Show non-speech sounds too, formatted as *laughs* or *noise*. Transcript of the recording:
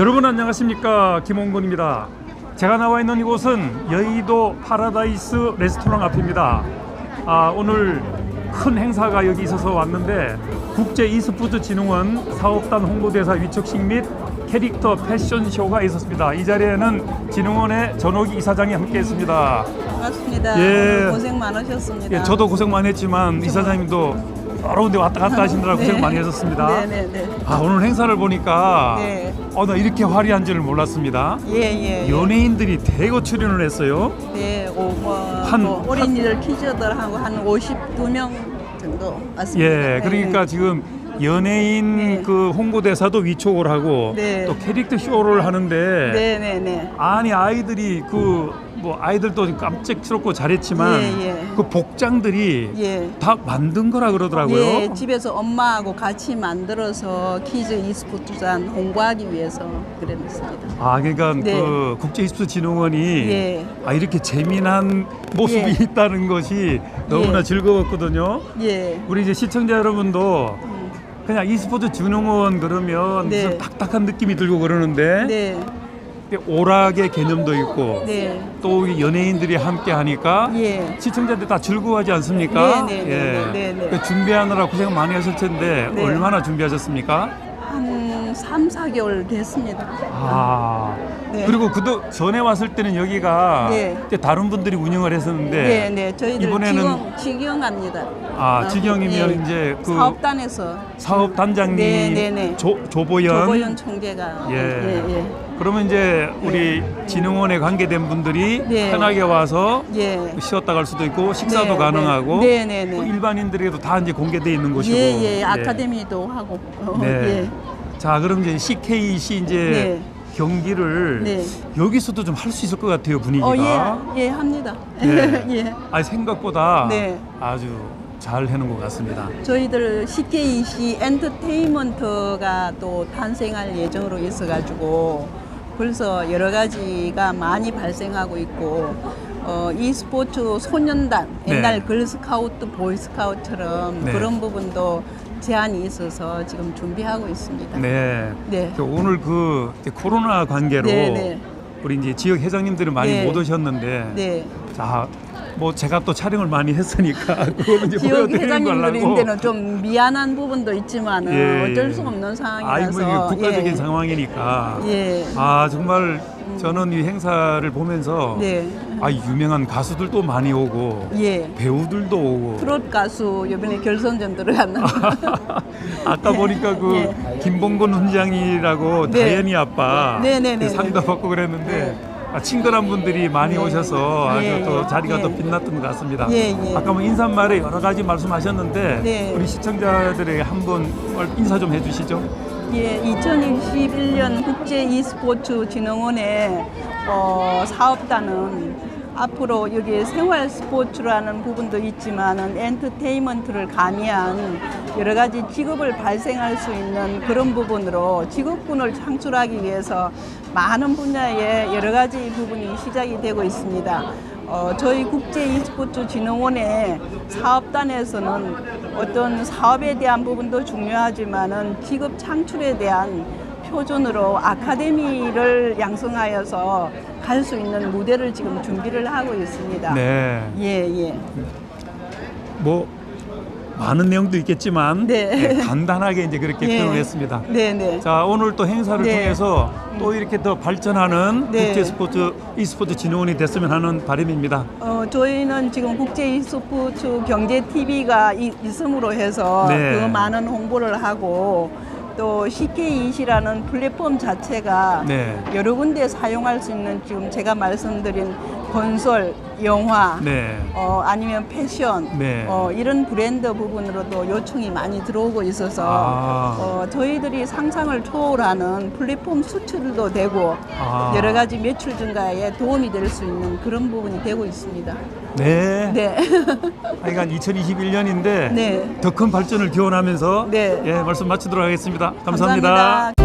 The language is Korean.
여러분 안녕하십니까 김홍근입니다. 제가 나와 있는 이곳은 여의도 파라다이스 레스토랑 앞입니다. 아, 오늘 큰 행사가 여기 있어서 왔는데 국제 e스포츠 진흥원 사업단 홍보대사 위촉식 및 캐릭터 패션쇼가 있었습니다. 이 자리에는 진흥원의 전호기 이사장이 함께했습니다. 반갑습니다. 예. 고생 많으셨습니다. 예, 저도 고생 많이 했지만 이사장님도 여러 군데 왔다 갔다 하시느라 고생 *laughs* 네. 많이 하셨습니다. 네네네. 아 오늘 행사를 보니까 네. 어, 나 이렇게 화려한 줄을 몰랐습니다. 예예. 예. 연예인들이 대거 출연을 했어요. 네, 오, 뭐, 한- 뭐 어린이들 키즈들하고 한 52명 정도 왔습니다. 예, 그러니까 네. 지금 연예인 네. 그 홍보대사도 위촉을 하고 네. 또 캐릭터 쇼를 하는데 네네네. 아니 아이들이 그 뭐 아이들도 깜짝스럽고 잘했지만 예, 예. 그 복장들이 예. 다 만든 거라 그러더라고요. 예, 집에서 엄마하고 같이 만들어서 키즈 e스포츠단 홍보하기 위해서 그랬습니다. 아 그러니까 네. 그 국제 e스포츠 진흥원이 예. 아 이렇게 재미난 모습이 예. *laughs* 있다는 것이 너무나 예. 즐거웠거든요. 예. 우리 이제 시청자 여러분도 음, 그냥 e스포츠 진흥원 그러면 네. 무슨 딱딱한 느낌이 들고 그러는데 네. 오락의 개념도 있고 네. 또이 연예인들이 함께 하니까 예. 시청자들 다 즐거워하지 않습니까? 네, 네, 네, 네, 네. 그 준비하느라 고생 많이 하실 텐데 네. 얼마나 준비하셨습니까? 한 3, 4개월 됐습니다. 아 네. 그리고 그도 전에 왔을 때는 여기가 네. 이제 다른 분들이 운영을 했었는데 네, 네. 저희들 이번에는 직영, 직영합니다. 아 직영이면 예. 이제 그 사업단에서 사업 단장님 네, 네, 네. 조, 조보연 조보현 총재가 예. 예, 예. 그러면 이제 우리 진흥원에 관계된 분들이 네. 편하게 와서 예. 쉬었다 갈 수도 있고 식사도 네, 가능하고 네, 네, 네. 또 일반인들에게도 다 이제 공개돼 있는 곳이고 예, 예. 아카데미도 하고. 어, 네. 예. 자 그럼 이제 CKC 이제 네. 경기를 네. 여기서도 좀 할 수 있을 것 같아요 분위기가. 어, 예. 예, 합니다. 네. *laughs* 예. 아니 생각보다 네. 아주 잘 해놓은 것 같습니다. 저희들 CKC 엔터테인먼트가 또 탄생할 예정으로 있어가지고 벌써 여러 가지가 많이 발생하고 있고 어, e스포츠 소년단 네. 옛날 걸스카우트 보이스카우트처럼 네. 그런 부분도 제한이 있어서 지금 준비하고 있습니다. 네. 네. 그 오늘 그 코로나 관계로 네, 네. 우리 이제 지역 회장님들이 많이 네. 못 오셨는데 네. 자. 뭐 제가 또 촬영을 많이 했으니까 *laughs* 그거는 이제 지역 보여드리는 회장님들인데는 좀 미안한 부분도 있지만 은 예, 어쩔 예. 수가 없는 아이 상황이라서 뭐 이게 국가적인 예. 상황이니까 예. 아 정말 저는 이 행사를 보면서 네. 아 유명한 가수들도 많이 오고 예. 배우들도 오고 트롯 가수 이번에 결선전 들어갔나? *laughs* 아까 보니까 그 예. 김봉곤 훈장이라고 네. 다현이 아빠 네, 네, 네, 그 상도 네. 받고 그랬는데 아, 친근한 분들이 많이 네. 오셔서 아주 예, 또 예. 자리가 예. 더 빛났던 것 같습니다. 예, 예. 아까 뭐 인사말에 여러 가지 말씀하셨는데 네. 우리 시청자들에게 한번 인사 좀 해주시죠. 예, 2021년 국제 e스포츠 진흥원의 어, 사업단은 앞으로 여기 생활 스포츠라는 부분도 있지만은 엔터테인먼트를 가미한 여러 가지 직업을 발생할 수 있는 그런 부분으로 직업군을 창출하기 위해서 많은 분야의 여러 가지 부분이 시작이 되고 있습니다. 어, 저희 국제 e스포츠 진흥원의 사업단에서는 어떤 사업에 대한 부분도 중요하지만은 직업 창출에 대한 표준으로 아카데미를 양성하여서 갈 수 있는 무대를 지금 준비를 하고 있습니다. 네. 예, 예. 뭐 많은 내용도 있겠지만 네. 네, 간단하게 이제 그렇게 예. *laughs* 표현을 했습니다. 네, 네. 자 오늘 또 행사를 네. 통해서 또 이렇게 더 발전하는 네. 국제 스포츠 e스포츠 진흥원이 됐으면 하는 바람입니다. 어, 저희는 지금 국제 e스포츠 경제 TV가 있음으로 해서 네. 그 많은 홍보를 하고 또 CK20이라는 플랫폼 자체가 네. 여러 군데 사용할 수 있는 지금 제가 말씀드린 건설, 영화, 네. 어, 아니면 패션 네. 어, 이런 브랜드 부분으로도 요청이 많이 들어오고 있어서 아. 어, 저희들이 상상을 초월하는 플랫폼 수출도 되고 아. 여러 가지 매출 증가에 도움이 될 수 있는 그런 부분이 되고 있습니다. 네. 네. *laughs* 하여간 2021년인데 네. 더 큰 발전을 기원하면서 네. 예, 말씀 마치도록 하겠습니다 감사합니다. 감사합니다.